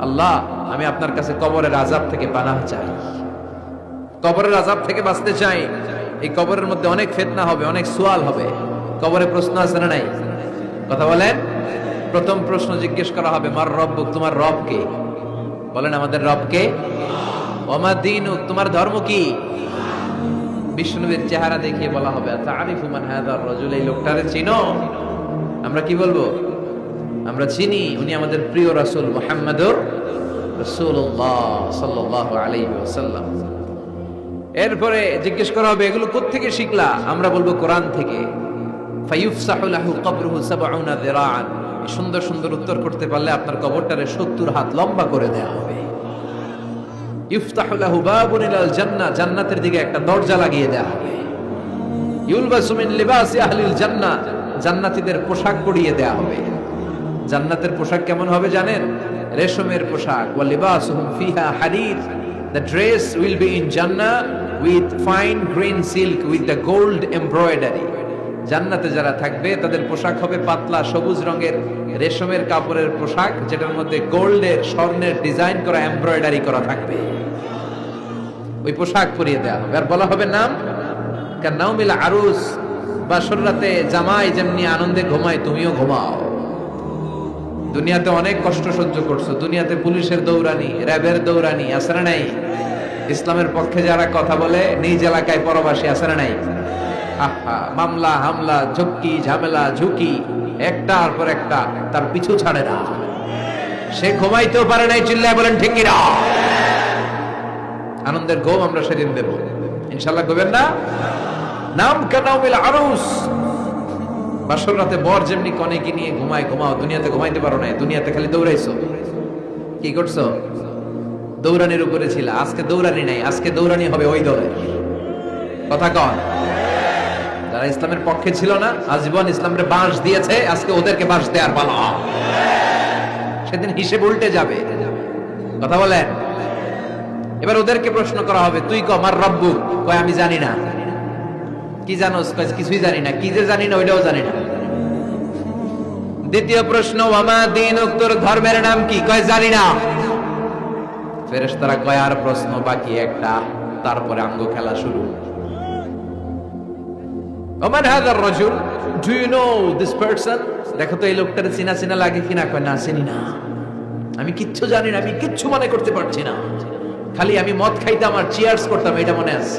আল্লাহ, আমি আপনার কাছে কবরের আজাব থেকে পানাহ চাই। কবরের আজাব থেকে বাঁচতে চাই। এই কবরের মধ্যে অনেক ফিতনা হবে, অনেক সুয়াল হবে। কবরে প্রশ্ন আছে না নাই? কথা বলেন। প্রথম প্রশ্ন জিজ্ঞেস করা হবে, মার রব, তোমার রব কে? বলেন, আমাদের রব কে? দিন, তোমার ধর্ম কি? বিষ্ণুবীর চেহারা দেখিয়ে বলা হবে আরিফু মান রজুল? এই লোকটারে চিনো? আমরা কি বলব? আমরা চিনি, উনি আমাদের প্রিয় রাসূল মুহাম্মাদুর রাসূলুল্লাহ সাল্লাল্লাহু আলাইহি ওয়াসাল্লাম। এরপরে জিজ্ঞেস করা হবে, এগুলো কোত্থেকে শিখলা? আমরা বলব কোরআন থেকে। সুন্দর সুন্দর উত্তর করতে পারলে আপনার কবরটারে 70 হাত লম্বা করে দেয়া হবে। ইফতাহু লাহু বাবুন ইলাল জান্নাহ, জান্নাতের দিকে একটা দরজা লাগিয়ে দেয়া হবে। ইউলবাসু মিন লিবাসি আহলিল জান্নাহ, জান্নাতীদের পোশাক পরিয়ে দেয়া হবে। জান্নাতের পোশাক কেমন হবে জানেন? রেশমের পোশাক। ওয়া লিবাসুহুম ফিহা হারির the dress will be in Jannah with fine green silk with the gold embroidery জান্নাতে যারা থাকবে, তাদের পোশাক হবে পাতলা সবুজ রঙের। রেশমের কাপড়ের পোশাক, যেটার মধ্যে গোল্ডের, স্বর্ণের ডিজাইন করা এমব্রয়ডারি করা থাকবে। ওই পোশাক পরিয়ে দেওয়া হবে। আর বলা হবে নাম? নাউমিল আরুস। বা রাতে জামাই যেমনি আনন্দে ঘুমায়, তুমিও ঘুমাও। দুনিয়াতে অনেক কষ্ট সহ্য করছ। দুনিয়াতে পুলিশের দৌড়ানি, র্যাবের দৌড়ানি, আছে না নাই? ইসলামের পক্ষে যারা কথা বলে, নিজ এলাকায় পরবাসী, আছে না নাই? মামলা, হামলা ঝক্কি ঝামেলা, ঝুঁকি, একটার পর একটা তার পিছু ছাড়ে না। সে ঘুমাইতেও পারে নাই, চিল্লায় বলেন, ঠিক আনন্দের ঘুম আমরা সেদিন দেব। ইনশাল্লাহ ঘুমেন না? নাম কানাউমিল আরুস। বাসর রাতে বর যেমনি কনেকে নিয়ে ঘুমায়, ঘুমাও, দুনিয়াতে ঘুমাইতে পারো না দুনিয়াতে খালি দৌড়াইছো। কি করছ? দৌড়ানির উপরে ছিল। আজকে দৌড়ানি নাই, আজকে দৌড়ানি হবে ওই দলের কথা কন। যারা ইসলামের পক্ষে ছিল না, আজীবন ইসলামের বাঁশ দিয়েছে, আজকে ওদেরকে বাঁশ দেওয়ার পালা। সেদিন হিসেব উল্টে যাবে। কথা বলেন। এবার ওদেরকে প্রশ্ন করা হবে, তুই ক আমার রব্বু? কয়, আমি জানি না। কি জানো? কিছুই জানি না। কি যে জানি না, ওইটাও জানি না। দ্বিতীয় প্রশ্ন, ওয়ামা দিন তোর ধর্মের নাম কি? কয়, জানি না। ফেরেশতারা কয়, আর প্রশ্ন বাকি একটা। তারপরে আঙ্গ খেলা শুরু। ওমান হাদার রাজুল? Do you know this person দেখো তো, এই লোকটার চিনা চিনা লাগে কিনা কয়, না, চিনি না। আমি কিচ্ছু জানি না, আমি কিচ্ছু মনে করতে পারছি না। খালি আমি মদ খাইতাম আর চিয়ার্স করতাম, এটা মনে আছে?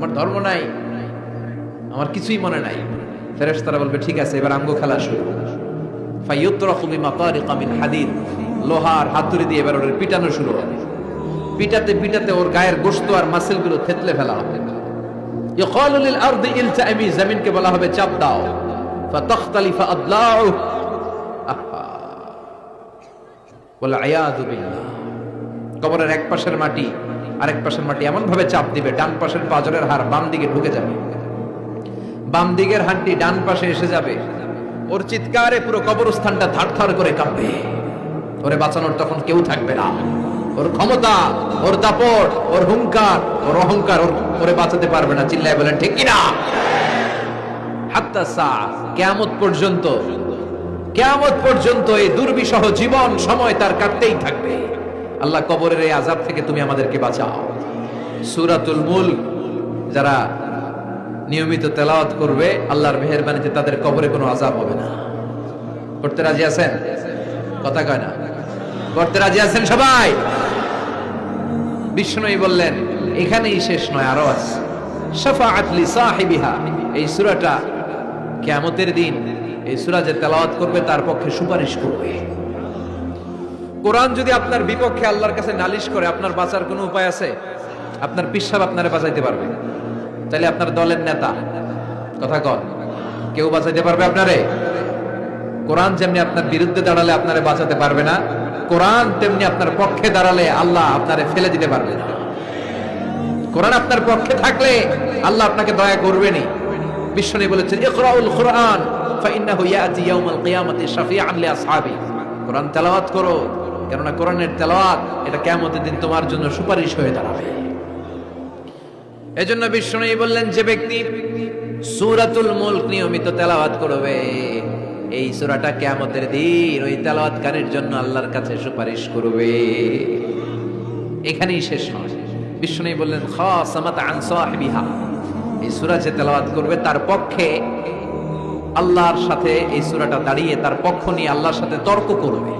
আমার ধর্ম নাই, আমার কিছুই মনে নাই। ফেরেশতারা বলবে, ঠিক আছে, এবার আঙ্গ খেলা শুরু। ফাইয়ুতরাকু বিমাতারিকা মিন হাদিদ। লোহার হাতুড়ি দিয়ে এবার ওর পিটানো শুরু হবে। পিটাতে পিটাতে ওর গায়ের গোশত আর মাসেলগুলো থেতলে ফেলা হবে। ইকালু লিল আরদি ইলতামি জমিনকে বলা হবে, চাপ দাও। ফাতাখতালিফা আদলাউ। বলে আয়াদু বিল্লাহ। কবরের এক পাশের মাটি আরেক পাশের মাটি এমন ভাবে চাপ দিবে, ডান পাশের পাজরের হাড় বাম দিকে ঢুকে যাবে। বাম দিকের হাড্ডি ডান পাশে এসে যাবে। ওর চিৎকারে পুরো কবরস্থানটা থারথার করে কাঁপবে। ওরে বাঁচানোর তখন কেউ থাকবে না। ওর ক্ষমতা, ওর দাপট, ওর হুঙ্কার ওর অহংকার ওর ওরে বাঁচাতে পারবে না। চিল্লায় বলেন, ঠিক কিনা? হাত্তা সা পর্যন্ত, কেয়ামত পর্যন্ত এই দুর্বিষহ জীবন সময় তার কাটতেই থাকবে। আল্লাহ কবরের এই আজাব থেকে তুমি আমাদেরকে বাঁচাও। সুরাতুল মুল্ক যারা নিয়মিত তেলাওয়াত করবে, আল্লাহর মেহেরবানিতে তাদের কবরে কোনো আজাব হবে না। করতে রাজি আছেন? কথা কয় না। করতে রাজি আছেন সবাই? বিষ্ণুই বললেন, এখানেই শেষ নয়, আরও আছে। শাফাআত লি সাহিবিহা। এই সূরাটা কিয়ামতের দিন, এই সূরা যে তেলাওয়াত করবে তার পক্ষে সুপারিশ করবে। কোরআন যদি আপনার বিপক্ষে আল্লাহর কাছে নালিশ করে, আপনার বাঁচার কোনো উপায় আছে? আপনার পিসাব আপনারে বাঁচাইতে পারবে। তাহলে আপনার দলের নেতা। কথা কন, কেউ বাঁচাইতে পারবে আপনারে? কোরআন যেমনি আপনার বিরুদ্ধে দাঁড়ালে আপনারে বাঁচাতে পারবে না, কোরআন তেমনি আপনার পক্ষে দাঁড়ালে আল্লাহ আপনারে ফেলে দিতে পারবে। কোরআন আপনার পক্ষে থাকলে আল্লাহ আপনাকে দয়া করবেনই। বিশ্বনী বলেছেন, ইকরাউল কোরআন, ফাইন্নাহু ইয়াতি ইয়াউমাল কিয়ামাতি শাফিআন লিআসহাবি কোরআন তেলাওয়াত করো। কেননা কোরআনের তেলাওয়াত, এটা কিয়ামতের দিন তোমার জন্য সুপারিশ হয়ে দাঁড়াবে। এজন্য বিশ্বনী বললেন, যে ব্যক্তি সূরাতুল মুলক নিয়মিত তেলাওয়াত করবে, এই সূরাটা কিয়ামতের দিন ওই তেলাওয়াতকারীর জন্য আল্লাহর কাছে সুপারিশ করবে। এখানেই শেষ নয় বিষ্ণু বললেন, খাসামাত আন সাহিবিহা। এই সুরা যে তেলাওয়াত করবে, তার পক্ষে আল্লাহর সাথে এই সুরাটা দাঁড়িয়ে, তার পক্ষ নিয়ে আল্লাহর সাথে তর্ক করবে।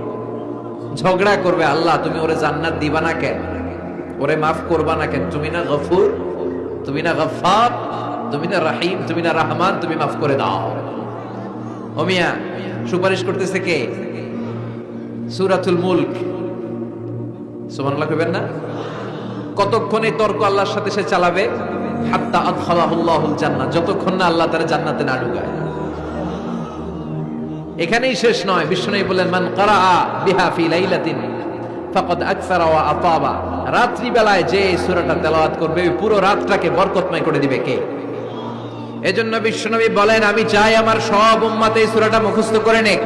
ঝগড়া করবে, আল্লাহ, তুমি ওরে জান্নাত দিবা না কেন? ওরে মাফ করবা না কেন? তুমি না গফুর, তুমি না গফফার, তুমি না রাহিম, তুমি না রহমান, তুমি মাফ করে দাও। ওমিয়া সুপারিশ করতেছে কে? সূরাতুল মুলক। সুবহানাল্লাহ কইবেন না? কতক্ষণ এই তর্ক আল্লাহর সাথে সে চালাবে? হাত্তা আদখালাহুল্লাহুল জান্নাহ। যতক্ষণ না আল্লাহ তার জান্নাতে না ঢুকায়। এখানেই শেষ নয়। বিষ্ণু বললেন, মান কারাআ বিহা ফি লাইলাতিন ফাকাদ আকসারা ওয়া আতাবা। রাত্রি বেলায় যে সূরাটা তেলাওয়াত করবে, ওই পুরো রাতটাকে বরকতময় করে দিবে কে? এজন্য বিশ্বনবী বলেন, আমি চাই আমার সব উম্মত এই সূরাটা মুখস্থ করে নেক।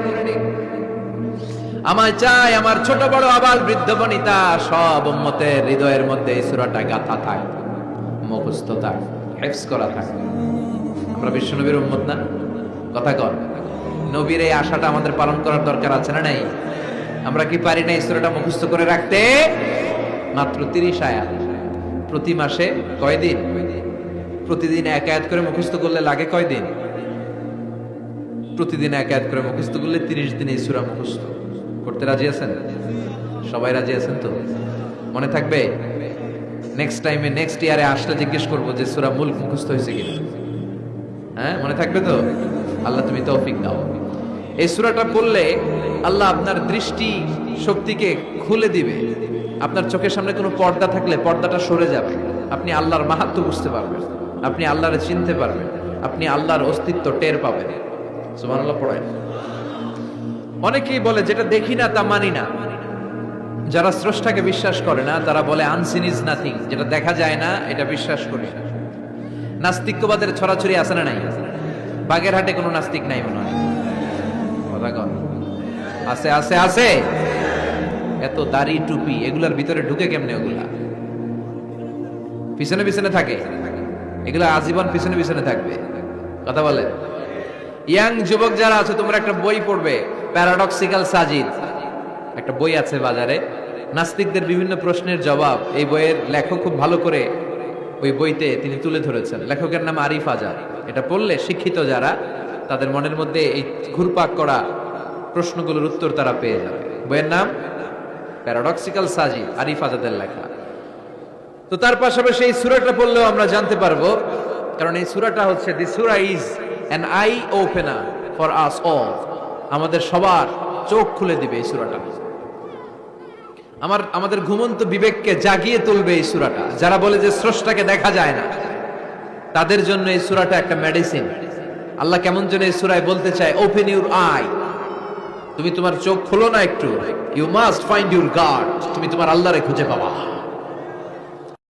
আমার চাই আমার ছোট বড় আবাল বৃদ্ধ বনিতা সব উম্মতের হৃদয়ের মধ্যে এই সূরাটা গাথা থাক, মুখস্থ থাক, হেফজ করা থাক। আমরা বিশ্বনবীর উম্মত না? কথা কর নবীর এই আশাটা আমাদের পালন করার দরকার আছে না নাই? আমরা কি পারি না এই সূরাটা মুখস্থ করে রাখতে? মাত্র তিরিশ আয়াত। প্রতি মাসে কয়দিন প্রতিদিন এক আয়াত করে মুখস্থ করলে লাগে কয়দিন প্রতিদিন এক আয়াত করে মুখস্থ করলে তিরিশ দিন এই সূরা মুখস্থ। করতে রাজি আছেন? সবাই রাজি আছেন তো? মনে থাকবে? নেক্সট টাইমে নেক্সট ইয়ারে আসলে জিজ্ঞেস করব যে সুরা মুলক মুখস্থ হয়েছে কিনা। হ্যাঁ মনে থাকবে তো? আল্লাহ তুমি তৌফিক দাও। এই সূরাটা পড়লে আল্লাহ আপনার দৃষ্টি শক্তিকে খুলে দিবে। আপনার চোখের সামনে কোনো পর্দা থাকলে পর্দাটা সরে যাবে। আপনি আল্লাহর মাহাত্ম বুঝতে পারবেন। আপনি আল্লাহরে চিনতে পারবেন। আপনি আল্লাহর অস্তিত্ব টের পাবেন। সুবহানাল্লাহ পড়ায় অনেকেই বলে, যেটা দেখি না, তা মানি না। যারা স্রষ্টাকে বিশ্বাস করে না, তারা বলে আনসিন ইজ নাথিং যেটা দেখা যায় না, এটা বিশ্বাস করি নাস্তিক্যবাদের ছড়াছড়ি আছে না নাই? বাগের হাটে কোনো নাস্তিক নাই মনে হয়। আছে আছে আছে। এত দাড়ি, টুপি, এগুলার ভিতরে ঢুকে কেমনে ওগুলা? পিছনে পিছনে থাকে। এগুলা আজীবন পিছনে পিছনে থাকবে। কথা বলে। ইয়াং যুবক যারা আছে, তোমরা একটা বই পড়বে প্যারাডক্সিক্যাল সাজিদ একটা বই আছে বাজারে। নাস্তিকদের বিভিন্ন প্রশ্নের জবাব। এই বইয়ের লেখক খুব ভালো করে ওই বইতে তিনি তুলে ধরেছেন। লেখকের নাম আরিফ আজাদ। এটা পড়লে শিক্ষিত যারা, তাদের মনের মধ্যে এই ঘুরপাক করা প্রশ্নগুলোর উত্তর তারা পেয়ে যাবে। বইয়ের নাম? প্যারাডক্সিক্যাল সাজিদ আরিফ আজাদের লেখা। তো তার পাশাপাশি এই সুরাটা পড়লেও আমরা জানতে পারব, কারণ এই সুরাটা হচ্ছে দি সুরা is an eye opener for us all আমাদের সবার চোখ খুলে দিবে এই সুরাটা। আমার, আমাদের ঘুমন্ত বিবেককে জাগিয়ে তুলবে এই সুরাটা। যারা বলে যে স্রষ্টাকে দেখা যায় না তাদের জন্য এই সুরাটা একটা মেডিসিন আল্লাহ কেমন যেন এই সুরায় বলতে চায় ওপেন ইউর আই তুমি তোমার চোখ খোলো না একটু। You must find your God তুমি তোমার আল্লাহরে খুঁজে পাবা।